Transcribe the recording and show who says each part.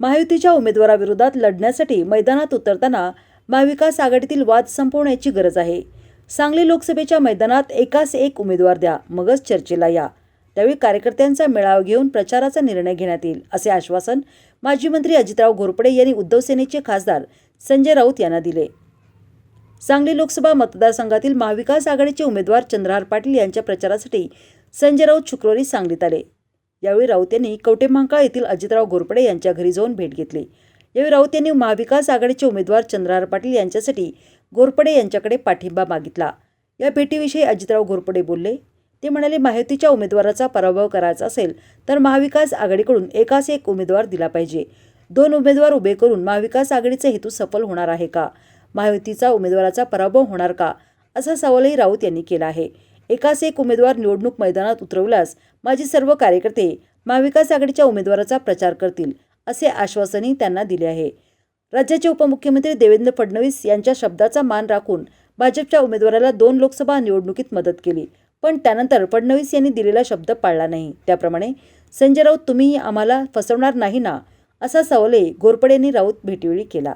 Speaker 1: महायुतीच्या उमेदवाराविरोधात लढण्यासाठी मैदानात उतरताना महाविकास आघाडीतील वाद संपवण्याची गरज आहे. सांगली लोकसभेच्या मैदानात एकास एक उमेदवार द्या मगच चर्चेला या. त्यावेळी कार्यकर्त्यांचा मेळावा घेऊन प्रचाराचा निर्णय घेण्यात येईल असे आश्वासन माजी मंत्री अजितराव घोरपडे यांनी उद्धव सेनेचे खासदार संजय राऊत यांना दिले. सांगली लोकसभा मतदारसंघातील महाविकास आघाडीचे उमेदवार चंद्रहार पाटील यांच्या प्रचारासाठी संजय राऊत शुक्रवारी सांगलीत आले. यावेळी राऊत यांनी कवटेमहांकाळ येथील अजितराव घोरपडे यांच्या घरी जाऊन भेट घेतली. यावेळी राऊत यांनी महाविकास आघाडीचे उमेदवार चंद्रहार पाटील यांच्यासाठी घोरपडे यांच्याकडे पाठिंबा मागितला. या भेटीविषयी अजितराव घोरपडे बोलले ते म्हणाले माहितीच्या उमेदवाराचा पराभव करायचा असेल तर महाविकास आघाडीकडून एकास एक उमेदवार दिला पाहिजे. दोन उमेदवार उभे करून महाविकास आघाडीचा हेतू सफल होणार आहे का? महायुतीचा उमेदवाराचा पराभव होणार का? असा सवालही राऊत यांनी केला आहे. एकास एक उमेदवार निवडणूक मैदानात उतरवल्यास माझे सर्व कार्यकर्ते महाविकास आघाडीच्या उमेदवाराचा प्रचार करतील असे आश्वासनही त्यांना दिले आहे. राज्याचे उपमुख्यमंत्री देवेंद्र फडणवीस यांच्या शब्दाचा मान राखून भाजपच्या उमेदवाराला दोन लोकसभा निवडणुकीत मदत केली पण त्यानंतर फडणवीस यांनी दिलेला शब्द पाळला नाही. त्याप्रमाणे संजय राऊत तुम्ही आम्हाला फसवणार नाही ना? असा सवालही घोरपडेंनी राऊत भेटीवेळी केला.